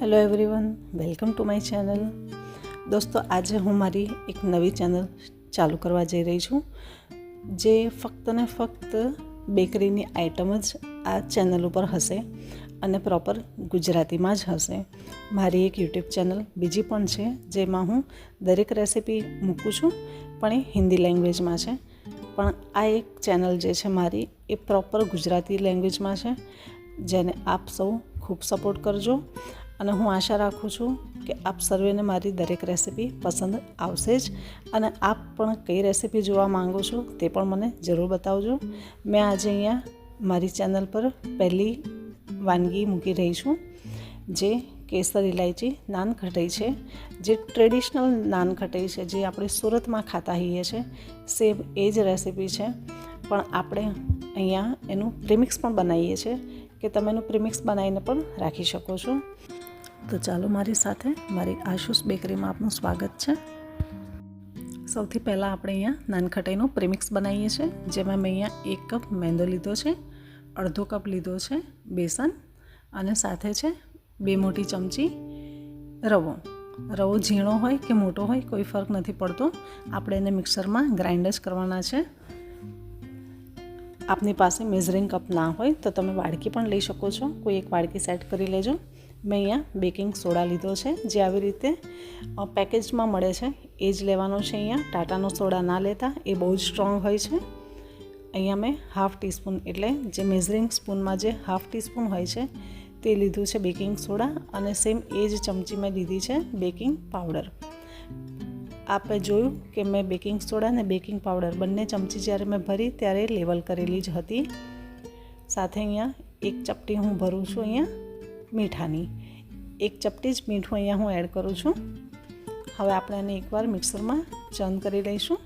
Hello everyone welcome to my channel દોસ્તો, આજે હું મારી એક નવી ચેનલ ચાલુ કરવા જઈ રહી છું, જે ફક્ત ને ફક્ત બેકરીની આઇટમ જ આ ચેનલ ઉપર હશે અને પ્રોપર ગુજરાતીમાં જ હશે. મારી એક યુટ્યુબ ચેનલ બીજી પણ છે, જેમાં હું દરેક રેસિપી મૂકું છું, પણ એ હિન્દી લેંગ્વેજમાં છે. પણ આ એક ચેનલ જે છે મારી, એ પ્રોપર ગુજરાતી લેંગ્વેજમાં છે, જેને આપ સૌ ખૂબ સપોર્ટ કરજો અને હું આશા રાખું છું કે આપ સર્વેને મારી દરેક રેસિપી પસંદ આવશે જ અને આપ પણ કઈ રેસિપી જોવા માગો છો તે પણ મને જરૂર બતાવજો. મેં આજે અહીંયા મારી ચેનલ પર પહેલી વાનગી મૂકી રહી છું જે કેસર ઇલાયચી નાન ખટાઈ છે, જે ટ્રેડિશનલ નાન ખટાઈ છે, જે આપણે સુરતમાં ખાતા હોઈએ છીએ સેમ એ જ રેસિપી છે. પણ આપણે અહીંયા એનું પ્રીમિક્સ પણ બનાવીએ છીએ કે તમે એનું પ્રીમિક્સ બનાવીને પણ રાખી શકો છો. તો ચાલો મારી સાથે મારી આશુષ બેકરીમાં આપનું સ્વાગત છે. સૌથી પહેલાં આપણે અહીંયા નાનખટાઈનું પ્રીમિક્સ બનાવીએ છીએ, જેમાં મેં અહીંયા એક કપ મેંદો લીધો છે, અડધો કપ લીધો છે બેસન અને સાથે છે બે મોટી ચમચી રવો. રવો ઝીણો હોય કે મોટો હોય કોઈ ફરક નથી પડતો. આપણે એને મિક્સરમાં ગ્રાઇન્ડ જ કરવાના છે. આપની પાસે મેઝરિંગ કપ ના હોય તો તમે વાડકી પણ લઈ શકો છો. કોઈ એક વાડકી સેટ કરી લેજો. મેં અહીંયા બેકિંગ સોડા લીધો છે. જે આવી રીતે પેકેજમાં મળે છે. એ જ લેવાનો છે અહીંયા. ટાટાનો સોડા ના લેતા. એ બહુ જ સ્ટ્રોંગ હોય છે. અહીંયા મેં હાફ ટીસ્પૂન એટલે જે મેઝરિંગ સ્પૂનમાં જે હાફ ટીસ્પૂન હોય છે, તે લીધું છે બેકિંગ સોડા અને સેમ એ જ ચમચી મેં લીધી છે બેકિંગ પાવડર આપણે જોયું કે મેં બેકિંગ સોડા અને બેકિંગ પાવડર બંને ચમચી જ્યારે મેં ભરી ત્યારે લેવલ કરેલી જ હતી. સાથે અહીંયા એક ચપટી હું ભરું છું અહીંયા મીઠાની. એક ચપટી જ મીઠું અહીંયા હું એડ કરું છું. હવે આપણે એને એકવાર મિક્સરમાં ચર્ન કરી લઈશું.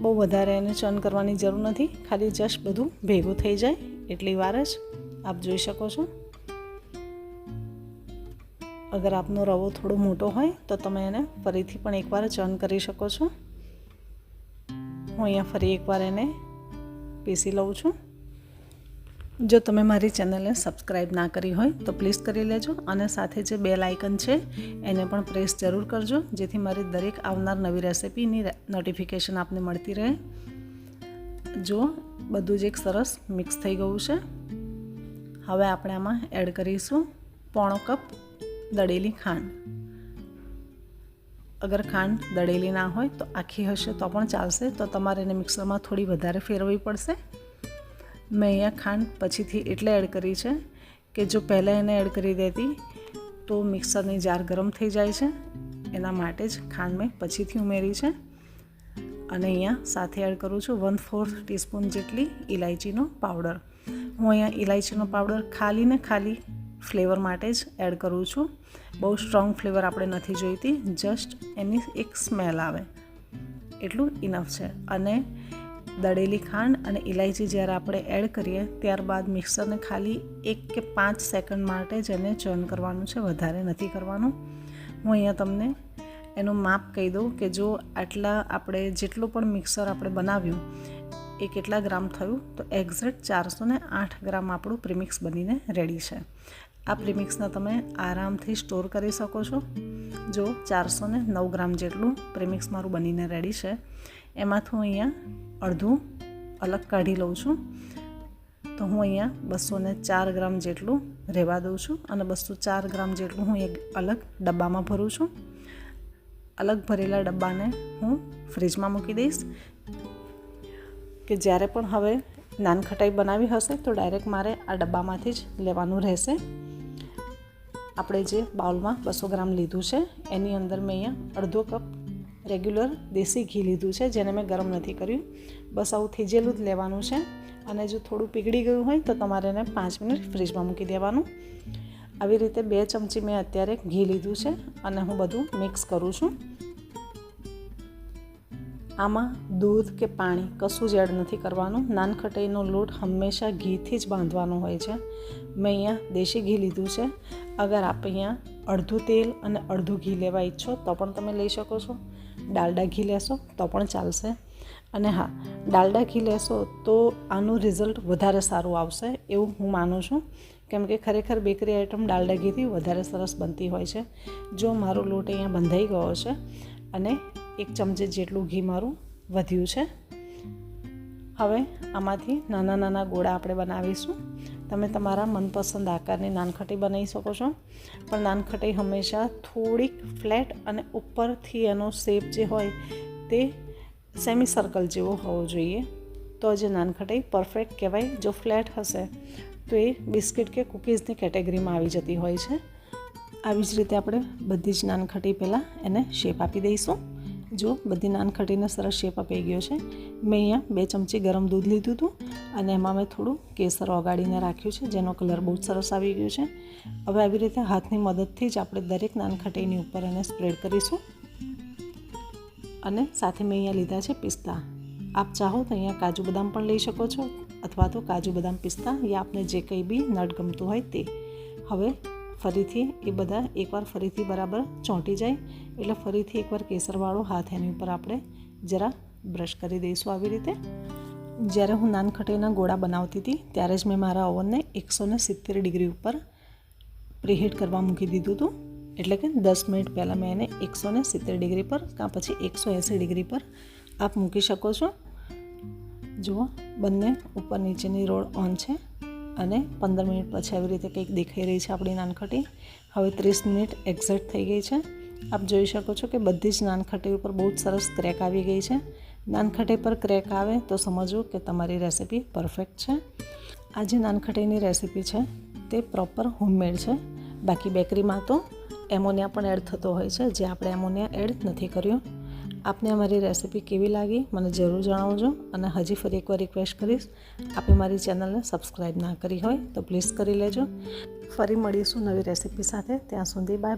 બહુ વધારે એને ચર્ન કરવાની જરૂર નથી, ખાલી જસ્ટ બધું ભેગું થઈ જાય એટલી વાર જ આપ જોઈ શકો છો. અગર આપનો રવો થોડો મોટો હોય, તો તમે એને ફરીથી પણ એકવાર ચર્ન કરી શકો છો. હું અહીંયા ફરી એકવાર એને પીસી લઉં છું. જો તમે મારી ચેનલને સબસ્ક્રાઈબ ના કરી હોય, તો પ્લીઝ કરી લેજો અને સાથે જે બેલ આઇકન છે, એને પણ પ્રેસ જરૂર કરજો, જેથી મારી દરેક આવનાર નવી રેસિપીની નોટિફિકેશન આપને મળતી રહે. જો બધું જ એક સરસ મિક્સ થઈ ગયું છે, હવે આપણે આમાં એડ કરીશું પોણો કપ દળેલી ખાંડ. અગર ખાંડ દળેલી ના હોય તો આખી હશે તો પણ ચાલશે. તો તમારે એને મિક્સરમાં થોડી વધારે ફેરવવી પડશે. મેં અહીંયા ખાંડ પછીથી એટલે એડ કરી છે કે જો પહેલાં એને એડ કરી દેતી તો મિક્સરની જાર ગરમ થઈ જાય છે. એના માટે જ ખાંડ મેં પછીથી ઉમેરી છે. અને અહીંયા સાથે એડ કરું છું વન ફોર્થ ટીસ્પૂન જેટલી ઇલાયચીનો પાવડર. હું અહીંયા ઇલાયચીનો પાવડર ખાલી ને ખાલી ફ્લેવર માટે જ એડ કરું છું. બહુ સ્ટ્રોંગ ફ્લેવર આપણે નથી જોઈતી, જસ્ટ એની એક સ્મેલ આવે. એટલું ઇનફ છે. અને દળેલી ખાંડ અને ઇલાયચી જ્યારે આપણે એડ કરીએ, ત્યારબાદ મિક્સરને ખાલી એક કે પાંચ સેકન્ડ માટે જ એને ચર્ન કરવાનું છે, વધારે નથી કરવાનું. હું અહીંયા તમને એનું માપ કહી દઉં કે જો આટલા આપણે જેટલું પણ મિક્સર આપણે બનાવ્યું, એ કેટલા ગ્રામ થયું? તો એક્ઝેક્ટ ચારસો આઠ ગ્રામ આપણું પ્રીમિક્સ બનીને રેડી છે. આ પ્રીમિક્સને તમે આરામથી સ્ટોર કરી શકો છો. જો ચારસો ને નવ ગ્રામ જેટલું પ્રીમિક્સ મારું બનીને રેડી છે. એમાંથી હું અહીંયા અડધું અલગ કાઢી લઉં છું. તો હું અહીંયા બસો ને ચાર ગ્રામ જેટલું રહેવા દઉં છું અને બસો ચાર ગ્રામ જેટલું હું એક અલગ ડબ્બામાં ભરું છું. અલગ ભરેલા ડબ્બાને હું ફ્રીજમાં મૂકી દઈશ. કે જ્યારે પણ હવે નાનખટાઈ બનાવી હશે તો ડાયરેક્ટ મારે આ ડબ્બામાંથી જ લેવાનું રહેશે. આપણે જે બાઉલમાં બસો ગ્રામ લીધું છે, એની અંદર મેં અહીંયા અડધો કપ રેગ્યુલર દેશી ઘી લીધું છે, જેને મેં ગરમ નથી કર્યું. બસ આવું થીજેલું જ લેવાનું છે. અને જો થોડું પીગળી ગયું હોય તો તમારે એને પાંચ મિનિટ ફ્રીજમાં મૂકી દેવાનું. આવી રીતે બે ચમચી મેં અત્યારે ઘી લીધું છે અને હું બધું મિક્સ કરું છું. આમાં દૂધ કે પાણી કશું જ એડ નથી કરવાનું. નાનખટાઈનો લોટ હંમેશા ઘીથી જ બાંધવાનો હોય છે. મેં અહીંયા દેશી ઘી લીધું છે. અગર આપ અહીંયા અડધું તેલ અને અડધું ઘી લેવા ઈચ્છો તો પણ તમે લઈ શકો છો. ડાલડા ઘી લેશો તો પણ ચાલશે. અને હા, ડાલડા ઘી લેશો તો આનું રિઝલ્ટ વધારે સારું આવશે એવું હું માનું છું. કેમ કે ખરેખર બેકરી આઇટમ ડાલડા ઘીથી વધારે સરસ બનતી હોય છે. જો મારો લોટ અહીંયા બંધાઈ ગયો છે અને એક ચમચે જેટલું ઘી મારું વધ્યું છે. હવે આમાંથી નાના નાના ગોળા આપણે બનાવીશું. તમે તમારા મનપસંદ આકારની નાનખટી બનાવી શકો છો. પણ નાનખટી હંમેશા થોડીક ફ્લેટ અને ઉપરથી એનો શેપ જે હોય તે સેમી સર્કલ જેવો હોવો જોઈએ. તો જે નાનખટાઈ પરફેક્ટ કહેવાય. જો ફ્લેટ હશે તો એ બિસ્કિટ કે કૂકીઝની કેટેગરીમાં આવી જતી હોય છે. આવી જ રીતે આપણે બધી જ નાનખટી પહેલાં એને શેપ આપી દઈશું. જો, બધી નાનખટીને સરસ શેપ આપી ગયો છે. મેં અહીંયા બે ચમચી ગરમ દૂધ લીધું હતું અને એમાં મેં થોડું કેસર ઓગાળીને રાખ્યું છે, જેનો કલર બહુ જ સરસ આવી ગયો છે. હવે આવી રીતે હાથની મદદથી જ આપણે દરેક નાનખટીની ઉપર એને સ્પ્રેડ કરીશું. અને સાથે મેં અહીંયા લીધા છે પિસ્તા. આપ ચાહો તો અહીંયા કાજુ બદામ પણ લઈ શકો છો, અથવા તો કાજુ બદામ પિસ્તા, યા આપને જે કંઈ બી નટ ગમતું હોય તે. હવે ફરીથી એ બધા એકવાર ફરીથી બરાબર ચોંટી જાય. એટલે ફરીથી એકવાર કેસરવાળો હાથ એની ઉપર આપણે જરા બ્રશ કરી દઈશું આવી રીતે. જ્યારે હું નાનખટીના ગોળા બનાવતી હતી, ત્યારે જ મેં મારા ઓવનને એકસો ને સિત્તેર ડિગ્રી ઉપર પ્રીહીટ કરવા મૂકી દીધું હતું. એટલે કે દસ મિનિટ પહેલાં મેં એને એકસો ને સિત્તેર ડિગ્રી પર કાં પછી એકસો એંસી ડિગ્રી પર આપ મૂકી શકો છો. જુઓ, બંને ઉપર નીચેની રોડ ઓન છે. અને પંદર મિનિટ પછી આવી રીતે કંઈક દેખાઈ રહી છે આપણી નાનખટી. હવે ત્રીસ મિનિટ એક્ઝેક્ટ થઈ ગઈ છે. આપ જોઈ શકો છો કે બધી જ નાનખટી ઉપર બહુ જ સરસ ક્રેક આવી ગઈ છે. નાનખટી પર ક્રેક આવે તો સમજવું કે તમારી રેસિપી પરફેક્ટ છે. આ જે નાનખટીની રેસિપી છે તે પ્રોપર હોમમેડ છે. બાકી બેકરીમાં તો એમોનિયા પણ એડ થતો હોય છે. જે આપણે એમોનિયા એડ નથી કર્યો. આપને અમારી રેસિપી કેવી લાગી મને જરૂર જણાવજો અને હજી ફરી એકવાર રિક્વેસ્ટ કરીશ. આપે મારી ચેનલને સબસ્ક્રાઈબ ના કરી હોય તો પ્લીઝ કરી લેજો. ફરી મળીશું નવી રેસિપી સાથે. ત્યાં સુધી બાય બાય